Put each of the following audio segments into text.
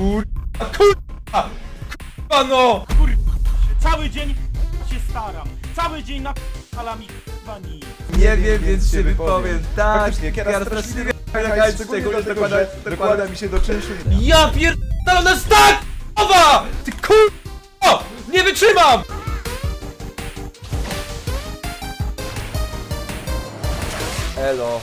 Kurwa, kurwa! Kurwa no! Cały dzień się staram. Cały dzień na palami wani. Nie wiem, więc się wypowiem. Tak, Faktycznie, Kiera Kiera straszliwie jakaś, szczególnie dlatego, dokłada, dokłada mi się do czynszu. Ja pierdolę tak! Owa! Ty kurwa! Nie wytrzymam! Elo.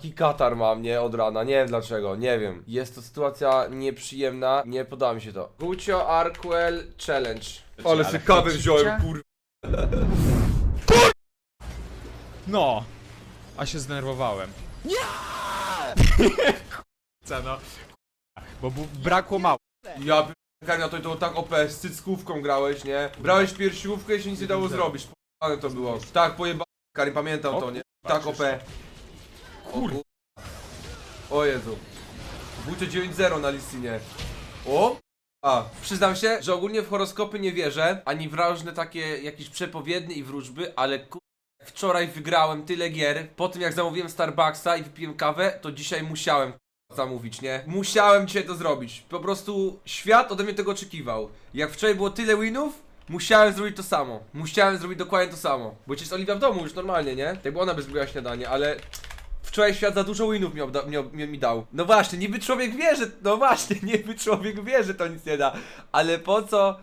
Taki katar mam, nie? Od rana. Nie wiem dlaczego, nie wiem. Jest to sytuacja nieprzyjemna, nie podoba mi się to. Gucio Arquel Challenge. Ale sobie kawę wziąłem, kur... No! A się zdenerwowałem. Nie! No? Bo bu- brakło mało. Ja Karina, to, to tak OP, z cyckówką grałeś, nie? Brałeś piersiówkę i się nic nie dało zrobić. Pojebane to było. Tak, pojebane. Karin, pamiętam to, nie? Tak OP. Kur... O Jezu. Bójcie 9-0 na listinie. O! A, przyznam się, że ogólnie w horoskopy nie wierzę, ani w różne takie jakieś przepowiednie i wróżby, ale kur... Wczoraj wygrałem tyle gier, po tym jak zamówiłem Starbucksa i wypiłem kawę, to dzisiaj musiałem zamówić, nie? Musiałem dzisiaj to zrobić. Po prostu świat ode mnie tego oczekiwał. Jak wczoraj było tyle winów, musiałem zrobić to samo. Musiałem zrobić dokładnie to samo. Bo jest Oliwia w domu już normalnie, nie? Tak by ona by zrobiła śniadanie, ale wczoraj świat za dużo winów mi, mi, mi, mi dał. No właśnie, niby człowiek wie, że... No właśnie, niby człowiek wie, że to nic nie da. Ale po co...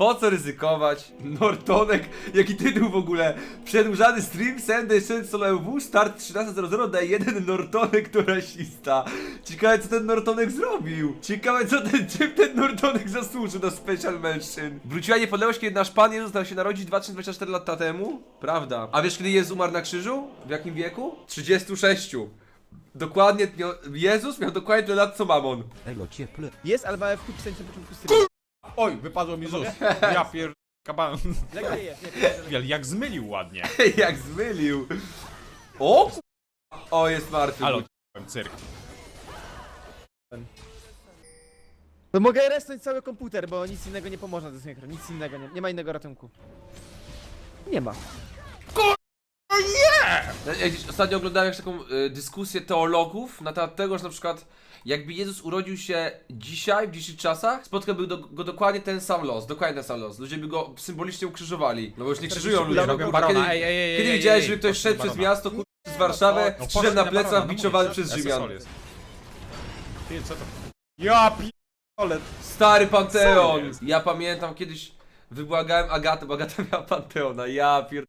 Po co ryzykować? Nortonek, jaki tytuł w ogóle? Przedłużany stream, Sunday Solo start 13.00, daje jeden Nortonek to rasista. Ciekawe co ten Nortonek zrobił. Ciekawe co ten, czym ten Nortonek zasłużył na Special Mention. Wróciła niepodległość, kiedy nasz Pan Jezus dał się narodzić 2024 lata temu? Prawda. A wiesz kiedy Jezus umarł na krzyżu? W jakim wieku? 36. Dokładnie, Jezus miał dokładnie tyle lat co Mamon. Jest, ale małe wkup na początku streamu. Oj, wypadło mi z ust. Ja pier... kaban. Nie Jak- zmylił ładnie. Jak zmylił. O! ku- O, jest martwy. Ale cyrk. No mogę resnąć cały komputer, bo nic innego nie pomoże na desynchro. Nic innego, nie, nie ma innego ratunku. Nie ma. Ja ja gdzieś ostatnio oglądałem jakąś taką y, dyskusję teologów na temat tego, że na przykład jakby Jezus urodził się dzisiaj, w dzisiejszych czasach, spotkałby do, go dokładnie ten sam los, dokładnie ten sam los. Ludzie by go symbolicznie ukrzyżowali. No bo już nie krzyżują ludzie. No, Robią kurwa, barona. kiedy Ej, ej, ej, kiedy ej, widziałeś, ej, żeby ktoś szedł barona. przez miasto, kurwa, z Warszawy, No, z krzyżem na plecach, no biczowany przez Rzymian. Ty, co to? Ja pi***ole. Stary Panteon! Ja pamiętam kiedyś wybłagałem Agatę, bo Agata miała Panteona. Ja pier...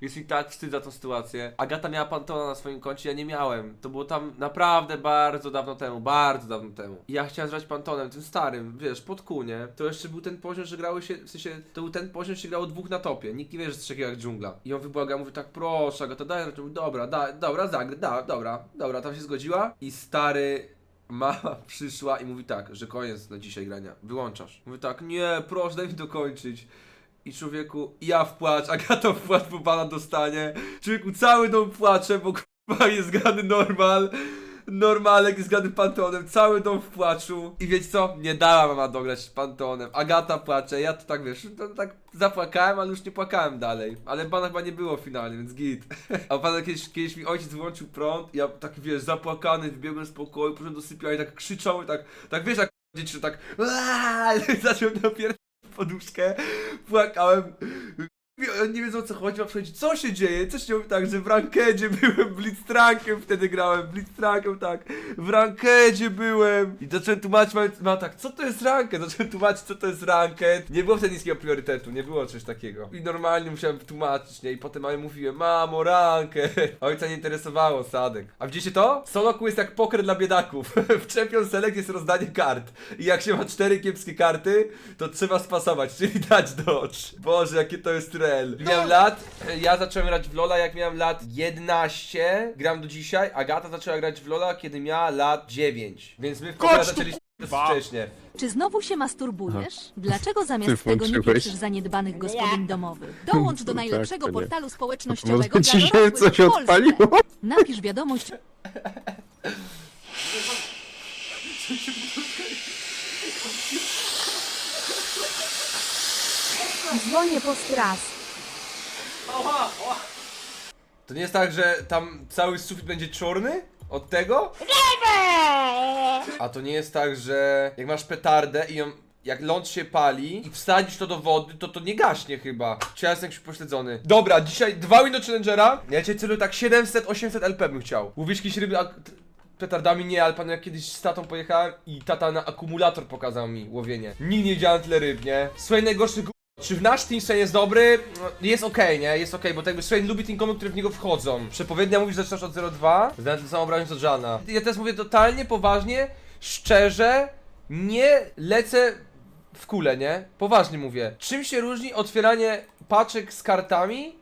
Jest mi tak wstyd za tą sytuację. Agata miała Panteona na swoim koncie, ja nie miałem. To było tam naprawdę bardzo dawno temu, bardzo dawno temu. I ja chciałem grać Pantonem, tym starym, wiesz, pod kunie. To jeszcze był ten poziom, że grały się, w sensie, to był ten poziom, że się grało dwóch na topie. Nikt nie wie, że coś takiego jak dżungla. I on wybłagał, mówi tak, proszę Agata, daj, mówi, dobra, da, dobra, zagrę, da, dobra, dobra, tam się zgodziła. I stary, Mama przyszła i mówi tak, że koniec na dzisiaj grania. Wyłączasz. Mówi tak, nie, proszę, daj mi dokończyć. I człowieku, ja w płacz, Agata w płacz, bo pana dostanie. Człowieku, cały dom płacze, bo kurwa jest grany normal. Normalek jest grany Panteonem, cały dom w płaczu. I wiecie co? Nie dała mama dograć Panteonem. Agata płacze, ja to tak wiesz, to tak zapłakałem, ale już nie płakałem dalej. Ale pana chyba nie było finalnie, więc git. A pan kiedyś, kiedyś mi ojciec wyłączył prąd, ja tak wiesz, zapłakany, wbiegłem z pokoju, poszedłem do sypialni, tak krzyczał i tak, tak wiesz jak dzieci, tak napierdać w poduszkę, płakałem. Nie wiedzą o co chodzi, mam przychodzić, co się dzieje? Co się dzieje? Tak, że w rankedzie byłem, blitzcrankiem wtedy grałem, blitzcrankiem, tak, w rankedzie byłem. I zacząłem tłumaczyć, mam, mam tak, co to jest ranked? Zacząłem tłumaczyć, co to jest ranked. Nie było wtedy niskiego priorytetu, nie było czegoś takiego. I normalnie musiałem tłumaczyć, nie? I potem mamie mówiłem, mamo, ranked. Ojca nie interesowało, sadek. A widzicie to? Soloku jest jak poker dla biedaków. w Champion Select jest rozdanie kart. I jak się ma cztery kiepskie karty, to trzeba spasować, czyli dać dodge. Boże, jakie to jest rel. Miałem lat, ja zacząłem grać w Lola jak miałem lat 11, gram do dzisiaj. Agata zaczęła grać w Lola, kiedy miała lat 9. Więc my w Chodź tu, zaczęliśmy kurwa. wcześniej. Czy znowu się masturbujesz? Dlaczego zamiast Ty tego nie włączyłeś. piszesz zaniedbanych gospodyń domowych? Dołącz do najlepszego Tak, to nie. portalu Może społecznościowego ci dla się dorosłych coś w Polsce. odpaliło? Napisz wiadomość Dzwonię po To nie jest tak, że tam cały sufit będzie czarny? Od tego? A to nie jest tak, że jak masz petardę i ją, jak ląd się pali i wsadzisz to do wody, to to nie gaśnie chyba. Czy ja jestem jakiś pośledzony? Dobra, dzisiaj dwa win do Challengera. Ja cię celuję tak 700-800 LP bym chciał. Łowisz jakieś ryby, a t- petardami nie, ale pan jak kiedyś z tatą pojechałem i tata na akumulator pokazał mi łowienie. Nigdy nie widziałem tyle ryb, nie? Słuchaj, najgorszy czy w nasz team Swain jest dobry? Jest okej, nie? Jest okej, bo tak jakby Swain lubi teamkomy, które w niego wchodzą. Przepowiednia mówi, że zaczynasz od 0-2. Znając tę samą obraźnię co Jana. Ja teraz mówię totalnie poważnie, szczerze, nie lecę w kulę, nie? Poważnie mówię. Czym się różni otwieranie paczek z kartami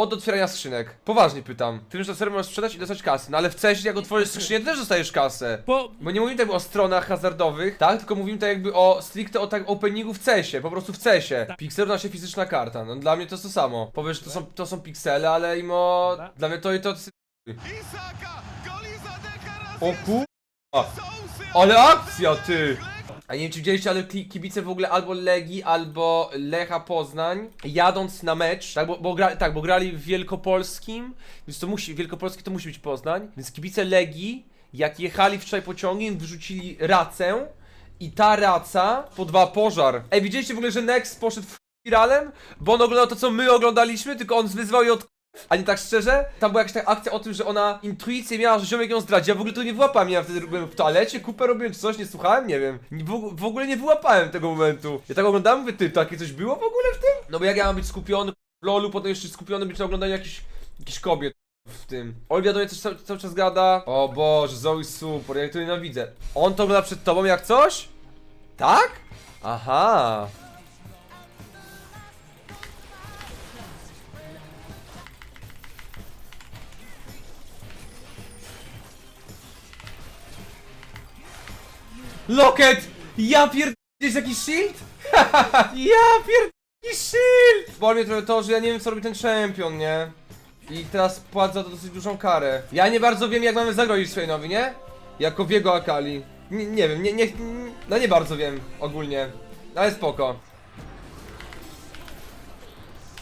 od otwierania skrzynek? Poważnie pytam. Tym, że serio możesz sprzedać i dostać kasę. No ale w CESie jak otworzysz skrzynię, to też dostajesz kasę. Bo Bo nie mówimy tak o stronach hazardowych, tak? Tylko mówimy tak jakby o stricte o tak openingu w CESie, po prostu w CESie. Pixel to się fizyczna karta, no dla mnie to jest to samo. Powiesz, że to są, to są piksele, ale imo... Dla mnie to i to... O ku... Ale akcja, ty! A nie wiem czy widzieliście, ale ki- kibice w ogóle albo Legii, albo Lecha Poznań, jadąc na mecz, tak, bo, bo, gra, tak, bo grali w Wielkopolskim, więc to musi, Wielkopolski to musi być Poznań, więc kibice Legii, jak jechali wczoraj pociągiem, wyrzucili racę i ta raca podwa pożar. Ej, widzieliście w ogóle, że Next poszedł w spiralem? Bo on oglądał to, co my oglądaliśmy, tylko on wyzwał je od a nie tak szczerze? Tam była jakaś taka akcja o tym, że ona intuicję miała, że ziomek ją zdradzi. Ja w ogóle to nie wyłapałem. Ja wtedy byłem w toalecie, kupę robiłem czy coś, nie słuchałem, nie wiem. W, w ogóle nie wyłapałem tego momentu. Ja tak oglądałem, mówię, ty, takie coś było w ogóle w tym? No bo jak ja mam być skupiony w lolu, potem jeszcze skupiony być na oglądaniu jakichś, jakichś kobiet w tym. Olivia do mnie coś cały, cały czas gada. O Boże, Zoe super, ja to nienawidzę. On to ogląda przed tobą jak coś? Tak? Aha. Loket! Ja pierd... Jest jakiś shield? ja pierd... Jakiś shield! Boli mnie trochę to, że ja nie wiem co robi ten champion, nie? I teraz płacę za to dosyć dużą karę. Ja nie bardzo wiem jak mamy zagrozić Swainowi, nie? Jako w jego Akali. Nie, nie wiem, nie, nie, no nie bardzo wiem ogólnie. Ale spoko.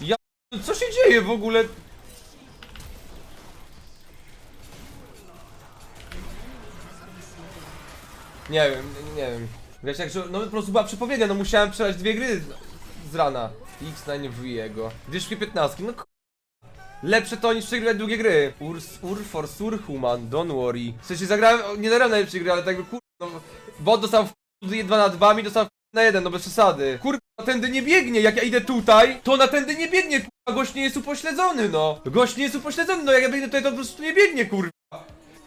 Ja... Co się dzieje w ogóle? Nie wiem, nie, wiem. Wiesz, jak, no po prostu była przepowiednia, no musiałem przelać dwie gry z, rana. X na nie jego. Szybkie 15, no k- Lepsze to niż przegrywać długie gry. Urs, ur for sur human, don't worry. W sensie zagrałem, nie zagrałem najlepszej gry, ale tak jakby kur... No, bot dostał w 2 na 2, mi dostał w na 1, no bez przesady. Kur... tędy nie biegnie, jak ja idę tutaj, to na tędy nie biegnie, kurwa, gość nie jest upośledzony, no. Gość nie jest upośledzony, no jak ja biegnę tutaj, to po prostu nie biegnie, kurwa.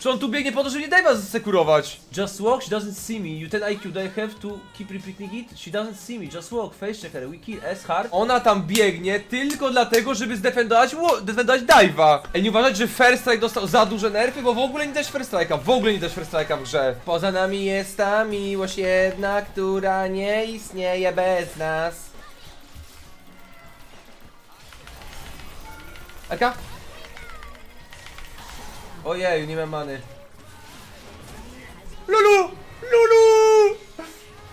Czy on tu biegnie po to, żeby nie daj was zasekurować? Just walk, she doesn't see me. You ten IQ, do I have to keep repeating it? She doesn't see me, just walk, face checker, we kill S hard. Ona tam biegnie tylko dlatego, żeby zdefendować, wo- zdefendować dive'a. Ej, nie uważać, że First Strike dostał za duże nerfy, bo w ogóle nie dać First Strike'a, w ogóle nie dać First Strike'a w grze. Poza nami jest ta miłość jedna, która nie istnieje bez nas. Eka? Ojeju, nie mam many. Lulu! Lulu!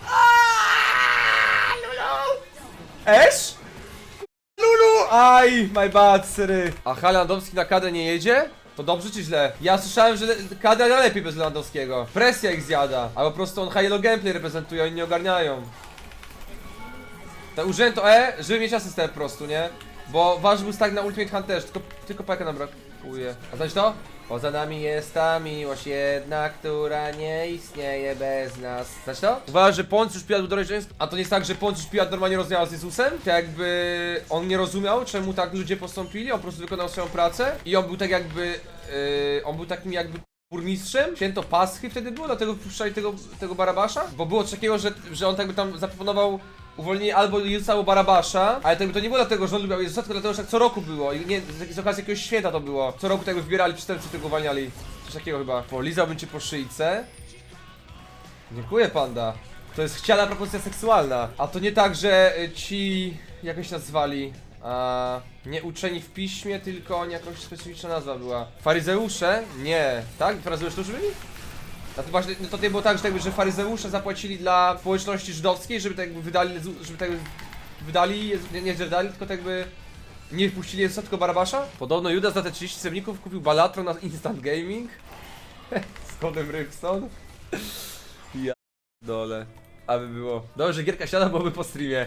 Aaaa, Lulu! Esz? Lulu! Aj, my bad, sery. A Halandowski na kadę nie jedzie? To dobrze czy źle? Ja słyszałem, że kadra lepiej bez Lewandowskiego. Presja ich zjada. A po prostu on high gameplay reprezentuje, oni nie ogarniają. To użyłem to E, żeby mieć asystę po prostu, nie? Bo wasz był tak na Ultimate Hunterze, tylko, tylko peka nam brakuje. A znasz to? Poza nami jest ta miłość jedna, która nie istnieje bez nas. Znasz to? Uważasz, że Poncjusz Piłat był dorośleństwo? A to nie jest tak, że Poncjusz Piłat normalnie rozmawiał z Jezusem? To jakby on nie rozumiał, czemu tak ludzie postąpili, on po prostu wykonał swoją pracę i on był tak jakby, yy, on był takim jakby burmistrzem, święto Paschy wtedy było, dlatego wpuszczali tego, tego Barabasza, bo było coś takiego, że, że on tak by tam zaproponował uwolnienie albo Jezusa albo Barabasza, ale to, to nie było dlatego, że on lubił Jezusa, tylko dlatego, że tak co roku było i nie, z, z okazji jakiegoś święta to było. Co roku tego wybierali przestępcy, tego uwalniali. Coś takiego chyba. Polizałbym cię po szyjce. Dziękuję panda. To jest chciana propozycja seksualna. A to nie tak, że y, ci jakoś nazwali. A nie uczeni w piśmie, tylko oni jakaś specyficzna nazwa była. Faryzeusze? Nie. Tak? Faryzeusze to już byli? A to właśnie, no to nie było tak, że, tak jakby, że faryzeusze zapłacili dla społeczności żydowskiej, żeby tak wydali, żeby tak wydali, nie, nie tylko tak jakby nie wpuścili Jezusa, tylko Barabasza? Podobno Judas za te 30 srebrników kupił Balatron na Instant Gaming. Z kodem Rybson? Ja dole. Aby było. Dobrze, gierka siada, byłoby po streamie.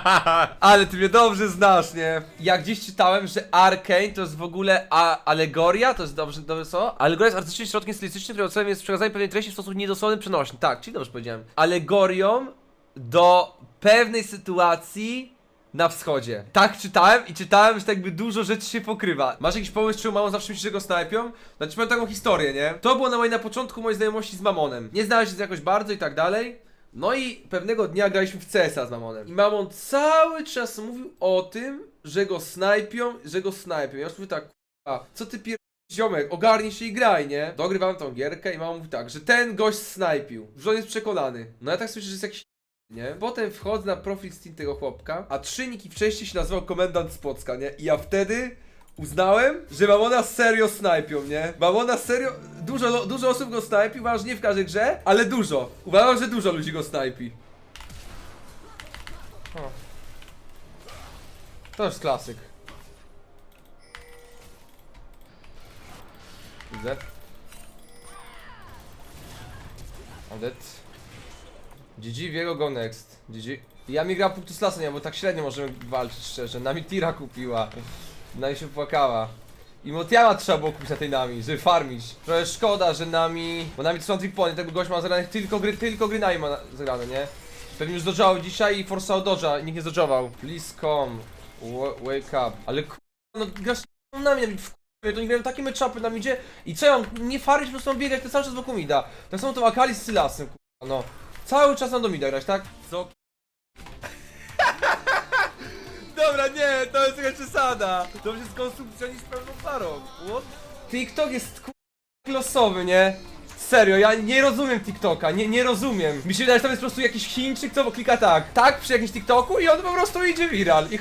Ale ty mnie dobrze znasz, nie? Ja gdzieś czytałem, że Arkane to jest w ogóle a alegoria, to jest dobrze, dobrze co? Alegoria jest artystycznym środkiem stylistycznym, którego celem jest przekazanie pewnej treści w sposób niedosłowny, przenośny. Tak, czyli dobrze powiedziałem. Alegorią do pewnej sytuacji na wschodzie. Tak czytałem i czytałem, że tak jakby dużo rzeczy się pokrywa. Masz jakiś pomysł, czemu mamon zawsze myśli, że go snajpią? Znaczy powiem taką historię, nie? To było na, mojej, na początku mojej znajomości z Mamonem. Nie znałem się jakoś bardzo i tak dalej. No i pewnego dnia graliśmy w CS-a z Mamonem. I Mamon cały czas mówił o tym, że go snajpią, że go snajpią. Ja już mówię tak, a co ty pier... Ziomek, ogarnij się i graj, nie? Dogrywałem tą gierkę i mama mówi tak, że ten gość snajpił, że on jest przekonany. No ja tak słyszę, że jest jakiś nie? Potem wchodzę na profil Steam tego chłopka, a trzy niki wcześniej się nazywał Komendant Spocka, nie? I ja wtedy uznałem, że Mamona serio snajpią, nie? Mamona serio, dużo, dużo osób go snajpi, uważam, nie w każdej grze, ale dużo. Uważam, że dużo ludzi go snajpi. O. To jest klasyk. Widzę. Odet. GG, Wiego go next. GG. Ja mi gra punktu nie, bo tak średnio możemy walczyć szczerze. Nami Tira kupiła. Nami się płakała. I Motiama trzeba było kupić na tej Nami, żeby farmić. Trochę szkoda, że Nami... Bo Nami to są tripony, tego gość ma zagranych tylko gry, tylko gry Nami ma zagrane, nie? Pewnie już dodżał dzisiaj i forsał dodża, nikt nie zdodżował. Please come, Wa- wake up. Ale k***, no grasz na mnie, w to nie grają takie meczapy na midzie i co ja nie farmić, po prostu mam biegać, to cały czas wokół mida. Tak samo to Akali z Sylasem, k***, no. Cały czas na do mida grać, tak? Co? Dobra, nie, to jest jakaś przesada. To już jest konsumpcjonizm z pełną parą. What? TikTok jest losowy, nie? Serio, ja nie rozumiem TikToka, nie, nie rozumiem. Mi się wydaje, że tam jest po prostu jakiś Chińczyk, co klika tak, tak przy jakimś TikToku i on po prostu idzie viral. I.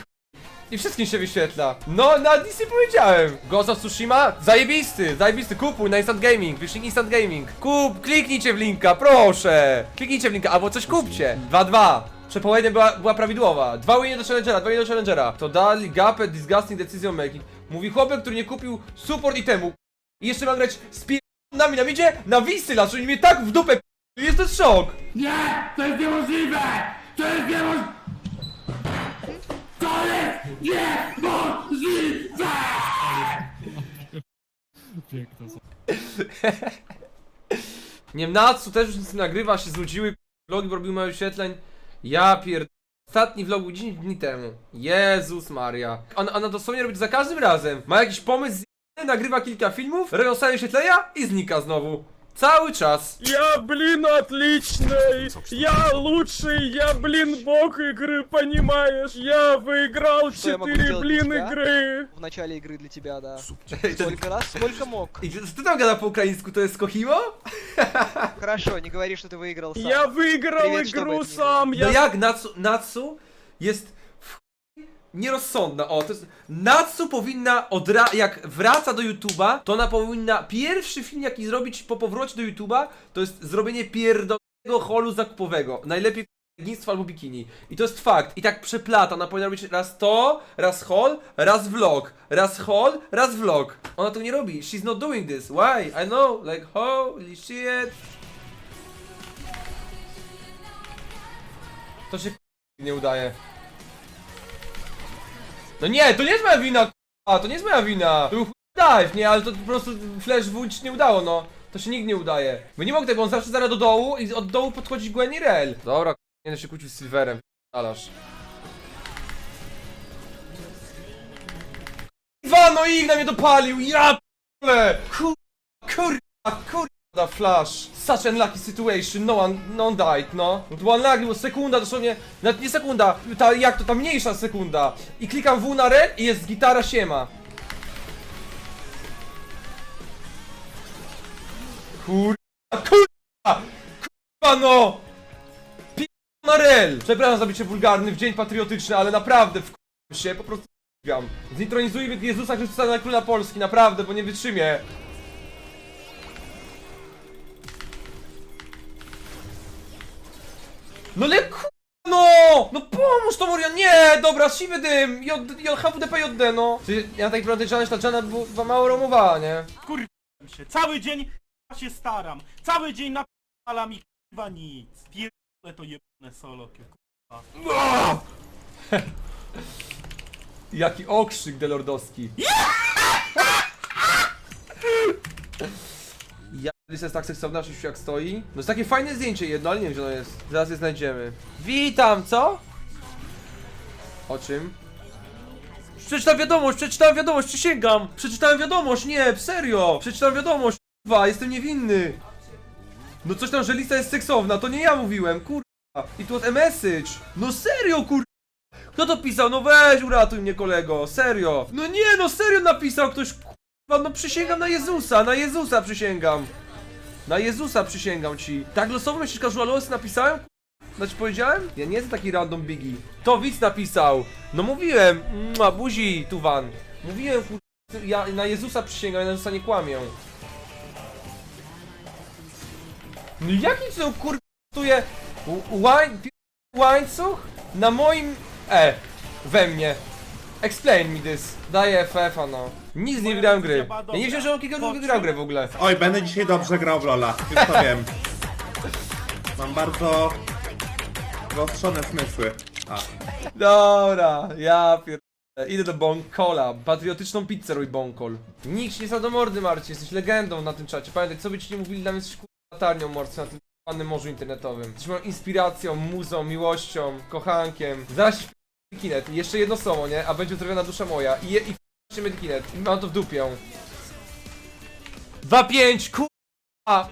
I wszystkim się wyświetla. No, na nic nie powiedziałem. Ghost of Tsushima? Zajebisty, zajebisty. Kupuj na Instant Gaming, wyślij Instant Gaming. Kup, kliknijcie w linka, proszę. Kliknijcie w linka, albo coś kupcie. 2-2. Przepowiednia była, była prawidłowa. Dwa winy do Challengera, dwa winy do Challengera. To dali gapę disgusting decision making. Mówi chłopak, który nie kupił support itemu. I jeszcze mam grać z pi... nami na midzie? Na wisy laszu i mnie tak w dupę p... Jest to szok. Nie! To jest niemożliwe! To jest niemożliwe! To jest niemożliwe! Nie wiem, Natsu też już nic nie nagrywa, się znudziły, vlogi robiły mało wyświetleń. Ja pierd... Ostatni vlog był 10 dni temu. Jezus Maria. Ona, ona dosłownie robi za każdym razem. Ma jakiś pomysł, z... nagrywa kilka filmów, robią sobie wyświetlenia i znika znowu. Cały czas. Я, блин, отличный! Я лучший! Я, блин, бог игры, понимаешь? Я выиграл Что я могу 4, сделать блин, тебя? игры! в начале игры для тебя, да. Сколько раз? Сколько мог? I ty tam gada po ukraińsku, to jest Kohimo? Хорошо, не говори, что ты выиграл сам. Я выиграл Привет, что бы игру это ни было. сам! No Я jak Natsu, Natsu jest nierozsądna. O, to jest... Natsu powinna odra... jak wraca do YouTube'a, to ona powinna... Pierwszy film jaki zrobić po powrocie do YouTube'a, to jest zrobienie pierdolnego holu zakupowego. Najlepiej legnictwo albo bikini. I to jest fakt. I tak przeplata. Ona powinna robić raz to, raz haul, raz vlog. Raz haul, raz vlog. Ona to nie robi. She's not doing this. Why? I know. Like, holy shit. To się nie udaje. No nie, to nie jest moja wina, a to nie jest moja wina. To był dive, nie, ale to po prostu flash w się nie udało, no. To się nigdy nie udaje. Bo nie mogę tego, bo on zawsze zaraz do dołu i od dołu podchodzi Gwen i Rel. Dobra, nie będę się kłócił z Silverem, alasz. Dwa, no i na mnie dopalił, ja p***le. Kur... Kurwa, kurwa, flash. Such unlucky situation, no one, no one died, no. Była bo sekunda, dosłownie, nawet nie sekunda, ta, jak to, ta mniejsza sekunda. I klikam W na red i jest gitara siema. Kurwa, kurwa, kurwa no! Pi... na rel! Przepraszam za bycie wulgarny w dzień patriotyczny, ale naprawdę w się, po prostu gam. Zintronizuj Jezusa Chrystusa na króla Polski, naprawdę, bo nie wytrzymię. No ale ku... No! No pomóż to Morian! Nie! Dobra, siwy dym! J, J, HWDP JD, no! Czy ja tak naprawdę challenge ta Jana była mało romowała, nie? się. Cały dzień się staram. Cały dzień napalam i kurwa nic. Pierdolę to jebane solo, kurwa. Jaki okrzyk delordowski. Lisa jest tak seksowna, że jak stoi. No jest takie fajne zdjęcie jedno, ale nie wiem gdzie ono jest. Zaraz je znajdziemy. Witam, co? O czym? Przeczytałem wiadomość, przeczytałem wiadomość, przysięgam! Przeczytałem wiadomość, nie, serio! Przeczytałem wiadomość, kurwa, jestem niewinny! No coś tam, że Lisa jest seksowna, to nie ja mówiłem, kurwa! I tu od message! No serio, kurwa! Kto to pisał? No weź, uratuj mnie kolego, serio! No nie, no serio napisał ktoś, kurwa, no przysięgam na Jezusa, na Jezusa przysięgam! Na Jezusa przysięgam ci. Tak losowo myślisz, casualosy napisałem? Znaczy powiedziałem? Ja nie jestem taki random biggie. To widz napisał! No mówiłem! Mua, buzi, Tuwan! Mówiłem, kur... Ja na Jezusa przysięgam, ja na Jezusa nie kłamię. No jaki cudem kur... tuje łańcuch na moim... E, we mnie. Explain me this. Daję FF-a no. Nic nie grałem gry. Ja nie wiem, że on kiedykolwiek grał grę w ogóle. Oj, będę dzisiaj dobrze grał w Lola, już to wiem. Mam bardzo wyostrzone zmysły. A. Dobra, ja pier... Idę do Bonkola. Patriotyczną pizzę robi Bonkol. Nikt nie do mordy, Marcin. Jesteś legendą na tym czacie. Pamiętaj, co by ci nie mówili, dla mnie jesteś latarnią morską na tym panym morzu internetowym. Jesteś moją inspiracją, muzą, miłością, kochankiem. W kinet. Jeszcze jedno słowo, nie? A będzie uzdrowiona dusza moja. I, je, i w Medikinet. I mam to w dupią. 2-5, kurwa!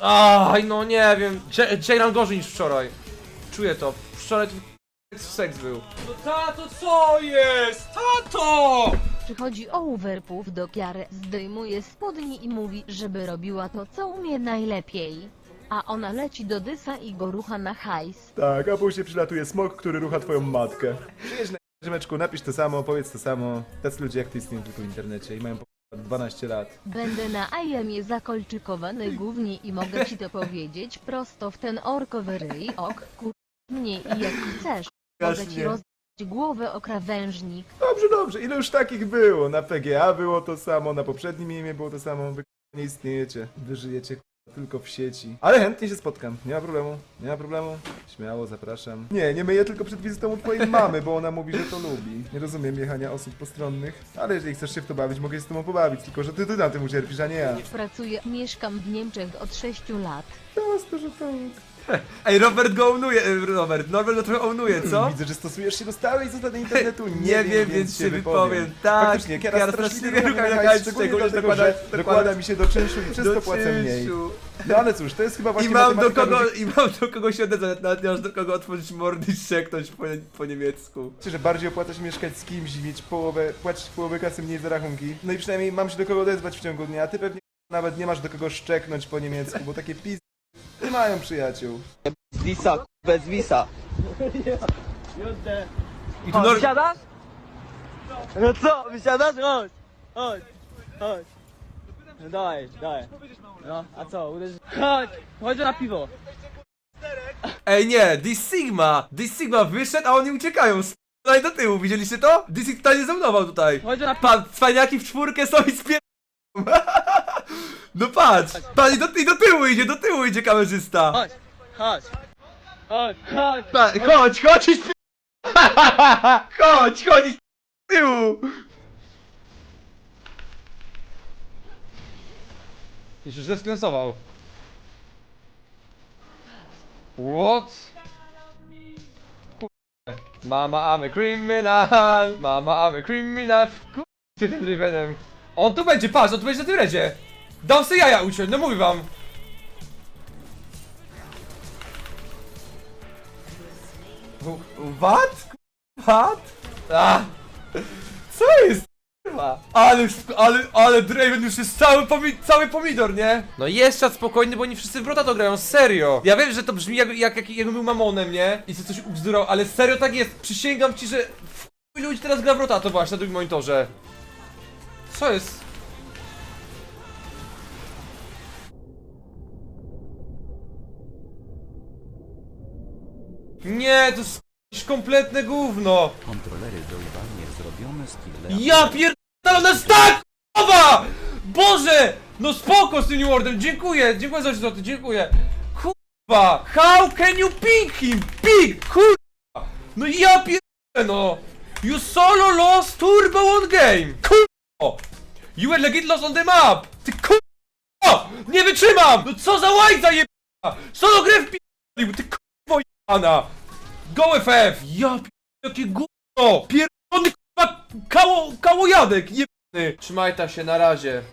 Aj, no nie wiem. Gram gorzej niż wczoraj. Czuję to. Wczoraj to seks, seks był. No tato, co jest? Tato! Przychodzi Overpuff do Kiary, zdejmuje spodni i mówi, żeby robiła to, co umie najlepiej. A ona leci do Dysa i go rucha na hajs. Tak, a później przylatuje smok, który rucha twoją matkę. Rzymeczku, napisz to samo, powiedz to samo. Tacy ludzie jak ty istnieją tylko w internecie i mają po 12 lat. Będę na IEM-ie zakolczykowany głównie i mogę ci to powiedzieć prosto w ten orkowy ryj, ok, kur... mnie i jak chcesz. Mogę ci rozdać głowę o krawężnik. Dobrze, dobrze, ile już takich było? Na PGA było to samo, na poprzednim imię było to samo, wy nie istniejecie, wy żyjecie tylko w sieci. Ale chętnie się spotkam, nie ma problemu, nie ma problemu, śmiało, zapraszam. Nie, nie myję tylko przed wizytą u twojej mamy, bo ona mówi, że to lubi. Nie rozumiem jechania osób postronnych, ale jeżeli chcesz się w to bawić, mogę się z tobą pobawić, tylko że ty, ty na tym ucierpisz, a nie ja. Pracuję, mieszkam w Niemczech od 6 lat. Prosto, że tak. Ej, Robert go ownuje, e, Robert, Norbert go trochę ownuje, co? Widzę, że stosujesz się do stałej zasady internetu. Nie, Nie wiem, więc się wypowiem. Tak, Faktycznie, Kiara Kiara straszliwie rucha na hajs, szczególnie szczególnie dlatego, dokłada- że dokłada- dokłada mi się do czynszu i to płacę mniej. czynszu. No ale cóż, to jest chyba właśnie I mam do matematyka kogo, ludzi- i mam do kogo się odezwać, nawet nie masz do kogo otworzyć mordy i szczeknąć po, po niemiecku. Myślę, że bardziej opłaca się mieszkać z kimś i mieć połowę, płacić połowę kasy mniej za rachunki. No i przynajmniej mam się do kogo odezwać w ciągu dnia, a ty pewnie nawet nie masz do kogo szczeknąć po niemiecku, bo takie pis... Nie mają przyjaciół. Bez wisa, bez wisa. Ignor... Wysiadasz? No co, wysiadasz? Chodź, chodź, chodź. No daj, daj. No, a co, uderz... Chodź, chodź na piwo. Ej nie, This Sigma! This Sigma wyszedł, a oni uciekają. No daj do tyłu, widzieliście to? This Sigma nie zamnował tutaj. Chodź na piwo. Pan, cwaniaki w czwórkę są i spier... No patrz! I do, i do tyłu idzie, do tyłu idzie kamerzysta. Chodź, chodź. Chodź, chodź. Pa, chodź, chodź i spi... Chodź, chodź i z tyłu! Jeszcze zesklensował. What? Kurde. Mama, I'm a criminal! Mama, I'm a criminal! Kurde, tym Rivenem. On tu będzie, patrz, on tu będzie na tym redzie! Dam sobie jaja uciąć, no mówię wam! What? What? A! Co jest? Kurwa. Ale ale, ale Draven już jest cały, pomi cały pomidor, nie? No jest czas spokojny, bo nie wszyscy w to grają, serio. Ja wiem, że to brzmi jak, jak, jak jakbym był mamonem, nie? I co coś ubzdurał, ale serio tak jest. Przysięgam ci, że w chuj ludzi teraz gra w to właśnie na drugim monitorze. Co jest? Nie, to jest kompletne gówno. Kontrolery dojwanie zrobione z killem. Ja pierdolę, ona jest tak! Boże! No spoko z tym New Orderem, dziękuję, dziękuję za złoty, dziękuję. Kurwa, how can you ping him? Ping, kurwa. No ja pierdolę no. You solo lost turbo one game. Kurwa. You were legit lost on the map. Ty kurwa. Nie wytrzymam. No co za łajca jebana. Solo grę wpierdolił, ty kurwa jebana. Go FF. Ja pierdolę, jakie gówno. Pierdolony kurwa kało, kałojadek jebany. Trzymaj ta się, na razie.